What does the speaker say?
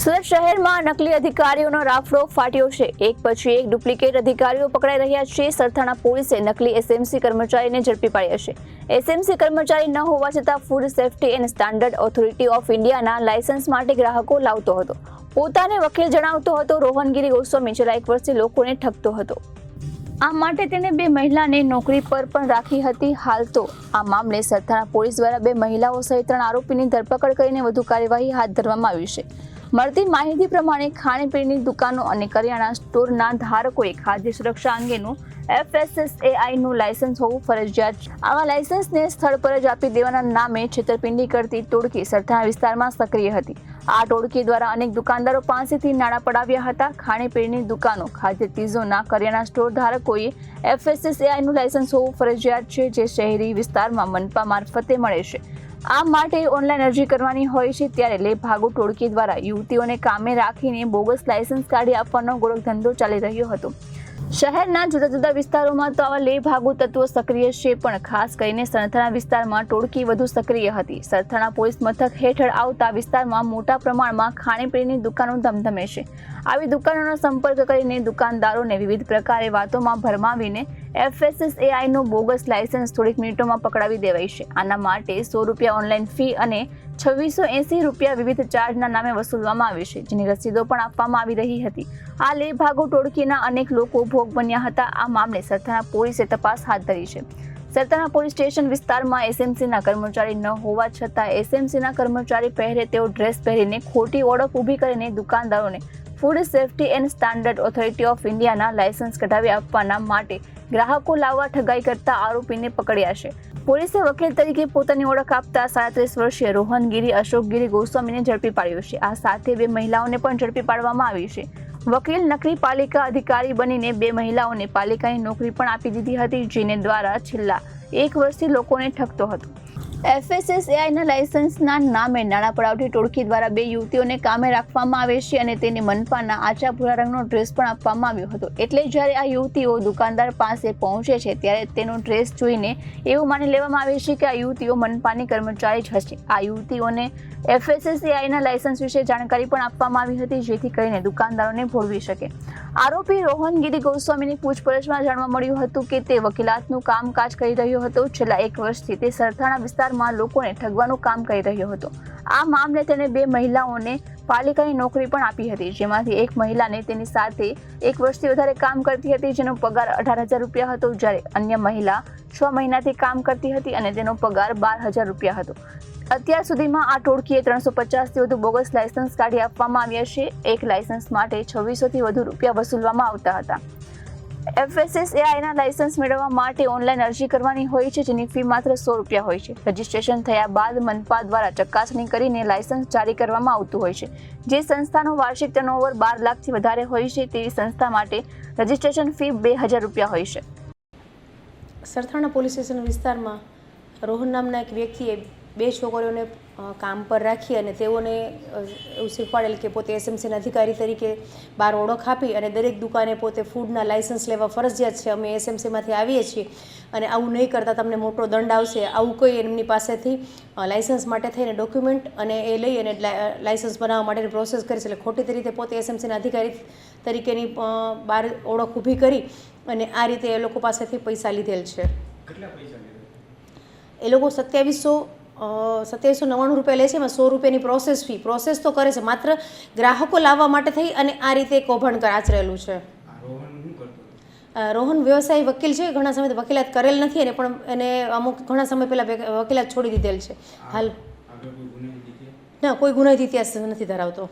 સુરત શહેરમાં નકલી અધિકારીઓનો રાફડો ફાટ્યો છે. એક પછી એક ડુપ્લિકેટ અધિકારીઓ પકડાઈ રહ્યા છે. સરથાણા પોલીસે નકલી એસએમસી કર્મચારીને ઝડપી પાડ્યા છે. એસએમસી કર્મચારી ન હોવા છતાં food safety and standard authority of ઇન્ડિયાના લાયસન્સ માટે ગ્રાહકો લાવતો હતો. પોતાને વકીલ જણાવતો હતો, રોહનગીરી ગોસ્વામી, છેલ્લા એક વર્ષથી લોકોને ઠગતો હતો. આ માટે તેણે બે મહિલાને નોકરી પર પણ રાખી હતી હાલ તો. આ મામલે સરથાણા પોલીસ દ્વારા બે મહિલાઓ સહિત ત્રણ આરોપીની ધરપકડ કરીને વધુ કાર્યવાહી હાથ ધરવામાં આવી છે. મળતી માહિતી પ્રમાણે ખાણીપીણીની દુકાનો અને કરિયાણા સ્ટોરના ધારકોએ ખાદ્ય સુરક્ષા અંગેનું એફએસએસએઆઈ નું લાયસન્સ હોવું ફરજિયાત આવા લાયસન્સને સ્થળ પર જ આપી દેવાના નામે છેતરપિંડી કરતી ટોળકી સરથાણા વિસ્તારમાં સક્રિય હતી. આ ટોળકી દ્વારા અનેક દુકાનદારો પાસેથી નાણાં પડાવ્યા હતા. ખાણીપીણીની દુકાનો, ખાદ્ય ચીજોના કરિયાણા સ્ટોર ધારકોએ એફએસએસએઆઈ નું લાયસન્સ હોવું ફરજિયાત છે, જે શહેરી વિસ્તારમાં મનપા મારફતે મળે છે. આ માટે ઓનલાઈન અરજી કરવાની હોય છે, ત્યારે લે ભાગો ટોળકી દ્વારા યુવતીઓને કામે રાખીને બોગસ લાયસન્સ કાઢી આપવાનો ગોળક ધંધો ચાલી રહ્યો હતો. શહેરના જુદા જુદા વિસ્તારોમાં તો આવા લે ભાગુ તત્વો સક્રિય છે, પણ ખાસ કરીને સરથાણા વિસ્તારમાં ટોળકી વધુ સક્રિય હતી. સરથાણા પોલીસ મથક હેઠળ આવતા વિસ્તારમાં મોટા પ્રમાણમાં ખાણીપીણીની દુકાનો ધમધમે છે. આવી દુકાનોનો સંપર્ક કરીને દુકાનદારોને વિવિધ પ્રકારે વાતોમાં ભરમાવીને એફએસએસ એઆઈનો બોગસ લાયસન્સ થોડીક મિનિટોમાં પકડાવી દેવાય છે. આના માટે સો રૂપિયા ઓનલાઈન ફી અને છવ્વીસો એંસી રૂપિયા વિવિધ ચાર્જના નામે વસૂલવામાં આવે છે, જેની રસીદો પણ આપવામાં આવી રહી હતી. આ લેભાગો ટોળકીના અનેક લોકો ભોગ બન્યા હતા. આ મામલે સરથાણા પોલીસે તપાસ હાથ ધરી છે. સરથાણા પોલીસ સ્ટેશન વિસ્તારમાં એસએમસીના કર્મચારી ન હોવા છતાં એસએમસીના કર્મચારી પહેરે તેઓ ડ્રેસ પહેરીને ખોટી ઓળખ ઊભી કરીને દુકાનદારોને food safety and standard authority of ઇન્ડિયાના લાયસન્સ કઢાવી આપવાના માટે ગ્રાહકો લાવવા ઠગાઈ કરતા આરોપીને પકડ્યા છે. પોલીસે વકીલ તરીકે પોતાની ઓળખ આપતા સાડત્રીસ વર્ષીય રોહનગીરી અશોકગીરી ગોસ્વામીને ઝડપી પાડ્યો છે. આ સાથે બે મહિલાઓને પણ ઝડપી પાડવામાં આવી છે. વકીલ નકરી પાલિકા અધિકારી બનીને બે મહિલાઓને પાલિકાની નોકરી પણ આપી દીધી હતી, જેને દ્વારા છેલ્લા એક વર્ષથી લોકોને ઠગતો હતો. એફએસએસએઆઈના લાયસન્સના નામે નાણાં પડાવતી ટોળકી દ્વારા બે યુવતીઓને કામે રાખવામાં આવે છે અને તેને મનપાના આછા ભૂરા રંગનો ડ્રેસ પણ આપવામાં આવ્યો હતો. એટલે જ્યારે આ યુવતીઓ દુકાનદાર પાસે પહોંચે છે, ત્યારે તેનો ડ્રેસ જોઈને એવું માની લેવામાં આવે છે કે આ યુવતીઓ મનપાની કર્મચારી જ હશે. આ યુવતીઓને એફએસએસએઆઈના લાયસન્સ વિશે જાણકારી પણ આપવામાં આવી હતી, જેથી કરીને દુકાનદારોને ભોળવી શકે. આરોપી રોહનગીરી ગોસ્વામીની પૂછપરછમાં જાણવા મળ્યું હતું કે તે વકીલાતનું કામકાજ કરી રહ્યો હતો. છેલ્લા એક વર્ષથી તે સરથાણા વિસ્તારમાં લોકોને ઠગવાનું કામ કરી રહ્યો હતો. આ મામલે તેણે બે મહિલાઓને પાલિકાની નોકરી પણ આપી હતી, જેમાંથી એક મહિલાને તેની સાથે એક વર્ષથી વધારે કામ કરતી હતી, જેનો પગાર અઢાર હજાર રૂપિયા હતો, જ્યારે અન્ય મહિલા છ મહિનાથી કામ કરતી હતી અને તેનો પગાર બાર હજાર રૂપિયા હતો. અત્યાર સુધીમાં આ ટોળકીએ ત્રણસો પચાસથી વધુ બોગસ લાયસન્સ કાઢી આપવામાં આવ્યા છે. એક લાયસન્સ માટે છવ્વીસોથી વધુ રૂપિયા વસૂલવામાં આવતા હતા. એફએસએસએઆઈના લાયસન્સ મેળવવા માટે ઓનલાઈન અરજી કરવાની હોય છે, જેની ફી માત્ર સો રૂપિયા હોય છે. રજિસ્ટ્રેશન થયા બાદ મનપા દ્વારા ચકાસણી કરીને લાયસન્સ જારી કરવામાં આવતું હોય છે. જે સંસ્થાનો વાર્ષિક ટર્નઓવર બાર લાખથી વધારે હોય છે, તેવી સંસ્થા માટે રજિસ્ટ્રેશન ફી બે હજાર રૂપિયા હોય છે. સરથાણા પોલીસ સ્ટેશન વિસ્તારમાં રોહન નામના એક વ્યક્તિએ બે છોકરીઓને કામ પર રાખી અને તેઓને એવું શીખવાડેલ કે પોતે એસએમસીના અધિકારી તરીકે બહાર ઓળખ આપી અને દરેક દુકાને પોતે ફૂડના લાઇસન્સ લેવા ફરજિયાત છે. અમે એસએમસીમાંથી આવીએ છીએ અને આવું નહીં કરતાં તમને મોટો દંડ આવશે. આવું કોઈ એમની પાસેથી લાઇસન્સ માટે થઈને ડોક્યુમેન્ટ અને એ લઈ અને લાઇસન્સ બનાવવા માટેની પ્રોસેસ કરી છે એટલે ખોટી રીતે પોતે એસએમસીના અધિકારી તરીકેની બહાર ઓળખ ઊભી કરી અને આ રીતે એ લોકો પાસેથી પૈસા લીધેલ છે. એ લોકો સત્યાવીસો સત્યાવીસો નવ્વાણું રૂપિયા લે છે એમાં સો રૂપિયાની પ્રોસેસ ફી પ્રોસેસ તો કરે છે માત્ર ગ્રાહકો લાવવા માટે થઈ અને આ રીતે કૌભાંડ આચરેલું છે. રોહન વ્યવસાય વકીલ છે ઘણા સમયથી વકીલાત કરેલ નથી અને પણ એને અમુક ઘણા સમય પહેલાં વકીલાત છોડી દીધેલ છે. હાલ ના કોઈ ગુનાહિત ઇતિહાસ નથી ધરાવતો.